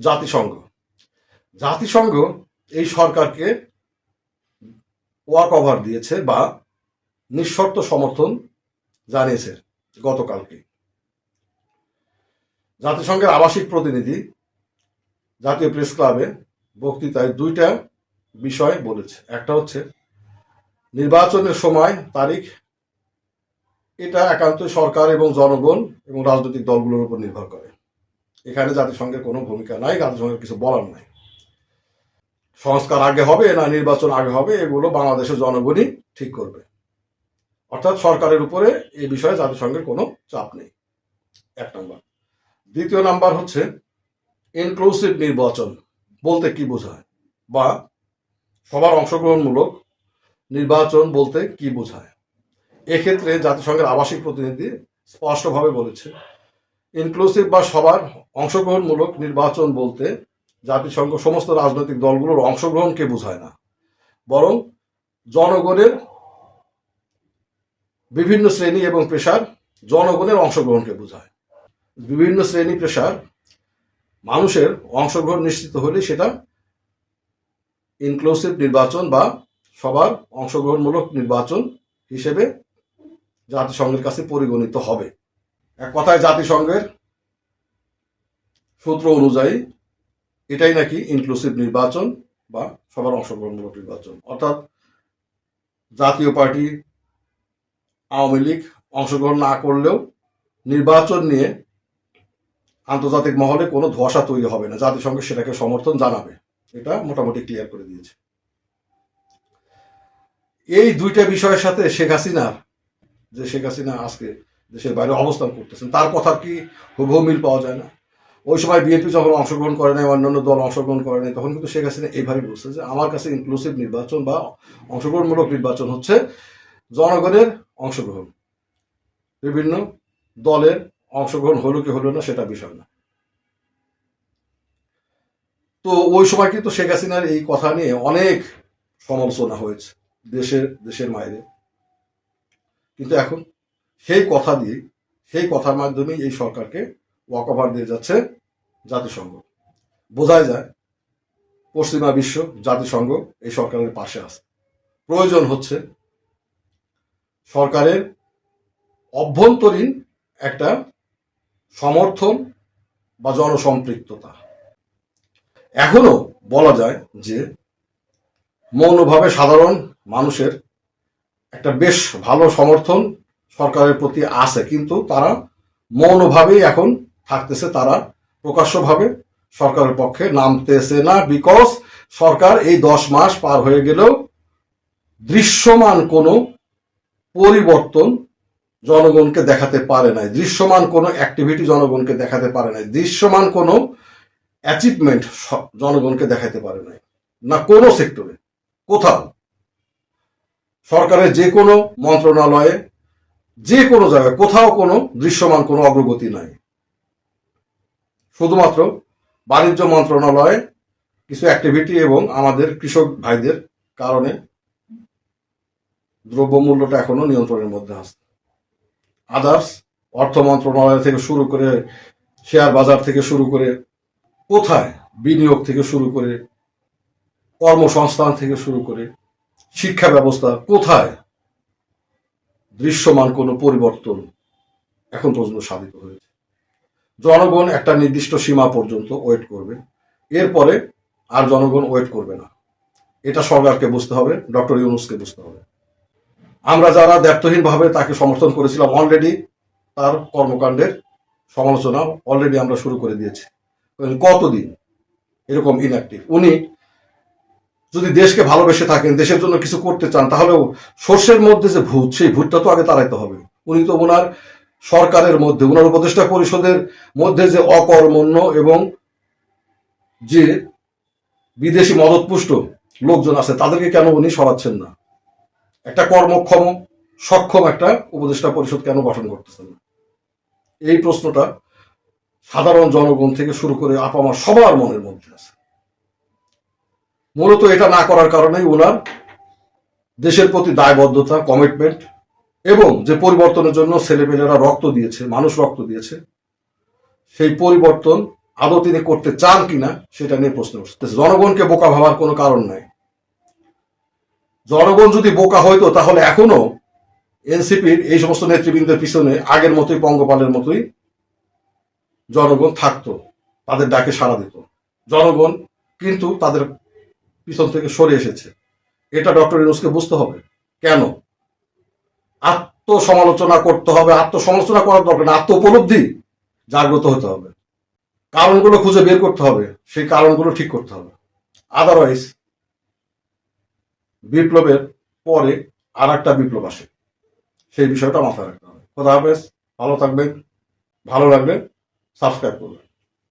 জাতিসংঘ। জাতিসংঘ এই সরকারকে ওয়াক ওভার দিয়েছে বা নিঃশর্ত সমর্থন জানিয়েছে গতকালকে। জাতিসংঘের আবাসিক প্রতিনিধি জাতীয় প্রেস ক্লাবে বক্তৃতায় দুইটা বিষয় বলেছে। একটা হচ্ছে, নির্বাচনের সময় তারিখ, এটা একান্ত সরকার এবং জনগণ এবং রাজনৈতিক দলগুলোর উপর নির্ভর করে। এখানে জাতিসংঘের কোনো ভূমিকা নাই, জাতিসংঘের কিছু বলার নাই। সংস্কার আগে হবে না নির্বাচন আগে হবে, এগুলো বাংলাদেশের জনগণই ঠিক করবে। অর্থাৎ সরকারের উপরে এই বিষয়ে জাতিসংঘের কোনো চাপ নেই। এক নম্বর। দ্বিতীয় নাম্বার হচ্ছে ইনক্লুসিভ নির্বাচন বলতে কি বোঝায়? বা সবার অংশগ্রহণমূলক নির্বাচন বলতে কি বোঝায়? এক্ষেত্রে জাতিসংঘের আবাসিক প্রতিনিধি স্পষ্টভাবে বলেছে ইনক্লুসিভ বা সবার অংশগ্রহণমূলক নির্বাচন বলতে জাতিসংঘ সমস্ত রাজনৈতিক দলগুলোর অংশগ্রহণকে বোঝায় না। বরং জনগণের বিভিন্ন শ্রেণি এবং পেশার জনগণের অংশগ্রহণকে বোঝায়। বিভিন্ন শ্রেণি, পেশার মানুষের অংশগ্রহণ নিশ্চিত হলে সেটা ইনক্লুসিভ নির্বাচন বা সবার অংশগ্রহণমূলক নির্বাচন হিসেবে জাতিসংঘের কাছে পরিগণিত হবে। এক কথায় জাতিসংঘের সূত্র অনুযায়ী এটাই নাকি ইনক্লুসিভ নির্বাচন বা সবার অংশগ্রহণমূলক নির্বাচন। অর্থাৎ জাতীয় পার্টি আওয়ামী লীগ অংশগ্রহণ না করলেও নির্বাচন নিয়ে আন্তর্জাতিক মহলে কোনো ধোয়াশা তৈরি হবে না। জাতিসংঘ সেটাকে সমর্থন জানাবে। এটা মোটামুটি ক্লিয়ার করে দিয়েছে। এই দুইটা বিষয়ের সাথে শেখ হাসিনার যে শেখ হাসিনা আজকে দেশের বাইরে অবস্থান করতেছেন। তার কথা কি হুবহু মিল পাওয়া যায় না। ওই সময় বিএনপি যখন অংশগ্রহণ করে নাই, অন্যান্য দল অংশগ্রহণ করে নাই, তখন কিন্তু শেখ হাসিনা এইভাবে বলছে যে, আমার কাছে ইনক্লুসিভ নির্বাচন বা অংশগ্রহণমূলক নির্বাচন হচ্ছে জনগণের অংশগ্রহণ। বিভিন্ন দলের অংশগ্রহণ হলো কি হলো না, সেটা বিষয় না। তো ওই সময় কিন্তু শেখ হাসিনার এই কথা নিয়ে অনেক সমালোচনা হয়েছে দেশের দেশের বাইরে কিন্তু এখন সেই কথা দিয়ে, সেই কথার মাধ্যমে এই সরকারকে ওয়াকওভার দিয়ে যাচ্ছে জাতিসংঘ। বোঝাই যায়, পশ্চিমা বিশ্ব, জাতিসংঘ এই সরকারের পাশে আছে। প্রয়োজন হচ্ছে সরকারের অভ্যন্তরীণ একটা সমর্থন বা জনসম্পৃক্ততা। এখনও বলা যায় যে মৌনভাবে সাধারণ মানুষের একটা বেশ ভালো সমর্থন সরকারের প্রতি আছে, কিন্তু তারা মৌনভাবেই এখন থাকতেছে, তারা প্রকাশ্যভাবে সরকারের পক্ষে নামতেছে না বিকজ সরকার এই দশ মাস পার হয়ে গেলেও দৃশ্যমান কোনো পরিবর্তন জনগণকে দেখাতে পারে নাই, দৃশ্যমান কোনো অ্যাক্টিভিটি জনগণকে দেখাতে পারে নাই, দৃশ্যমান কোনো অ্যাচিভমেন্ট জনগণকে দেখাতে পারে নাই, না কোনো সেক্টরে কোথাও। সরকারের যে কোনো মন্ত্রণালয়ে যে কোনো জায়গায়, কোথাও কোনো দৃশ্যমান, কোনো অগ্রগতি নাই। শুধুমাত্র বাণিজ্য মন্ত্রণালয়ে কিছু অ্যাক্টিভিটি এবং আমাদের কৃষক ভাইদের কারণে দ্রব্যমূল্যটা এখনও নিয়ন্ত্রণের মধ্যে আসছে আদার্স অর্থ মন্ত্রণালয় থেকে শুরু করে শেয়ার বাজার থেকে শুরু করে, কোথায় বিনিয়োগ থেকে শুরু করে, কর্মসংস্থান থেকে শুরু করে, শিক্ষা ব্যবস্থা কোথায় দৃশ্যমান কোনো পরিবর্তন এখন পর্যন্ত সাধিত হয়েছে। জনগণ একটা নির্দিষ্ট সীমা পর্যন্ত ওয়েট করবে। এরপরে আর জনগণ ওয়েট করবে না। এটা সরকারকে বুঝতে হবে, ডক্টর ইউনুসকে বুঝতে হবে। আমরা যারা দায়িত্বহীনভাবে তাকে সমর্থন করেছিলাম অলরেডি তার কর্মকাণ্ডের সমালোচনা অলরেডি আমরা শুরু করে দিয়েছি। কতদিন? এরকম ইনঅ্যাক্টিভ উনি যদি দেশকে ভালোবেসে থাকেন, দেশের জন্য কিছু করতে চান, তাহলেও সর্ষের মধ্যে যে ভূত, সেই ভূতটা তো আগে তাড়াইতে হবে। উনি তো ওনার সরকারের মধ্যে, ওনার উপদেষ্টা পরিষদের মধ্যে যে অকর্মণ্য এবং যে বিদেশি মদতপুষ্ট লোকজন আছে, তাদেরকে কেন উনি সরাচ্ছেন না? একটা কর্মক্ষম, সক্ষম একটা উপদেষ্টা পরিষদ কেন গঠন করতেছেন না? এই প্রশ্নটা সাধারণ জনগণ থেকে শুরু করে আপামার সবার মনের মধ্যে আছে। মূলত এটা না করার কারণেই ওনার দেশের প্রতি দায়বদ্ধতা কমিটমেন্ট এবং যে পরিবর্তনের জন্য ছেলেমেয়েরা রক্ত দিয়েছে, মানুষ রক্ত দিয়েছে, সেই পরিবর্তন আদৌ তিনি করতে চান কিনা সেটা নিয়ে প্রশ্ন উঠছে জনগণকে বোকা ভাবার কোনো কারণ নাই। জনগণ যদি বোকা হইতো, তাহলে এখনও এনসিপির এই সমস্ত নেতৃবৃন্দের পিছনে আগের মতোই, পঙ্গপালের মতোই জনগণ থাকতো, তাদের ডাকে সাড়া দিত। জনগণ কিন্তু তাদের পিছন থেকে সরে এসেছে। এটা ডক্টর ইউনুসকে বুঝতে হবে। কেন? আত্মসমালোচনা করতে হবে। আত্মসমালোচনা করার দরকার না আত্ম উপলব্ধি জাগ্রত হতে হবে। কারণগুলো খুঁজে বের করতে হবে। সেই কারণগুলো ঠিক করতে হবে। আদারওয়াইজ বিপ্লবের পরে আর একটা বিপ্লব আসে। সেই বিষয়টা মাথায় রাখতে হবে। খোদা হাফেজ। ভালো থাকবেন। ভালো লাগলে সাবস্ক্রাইব করবেন।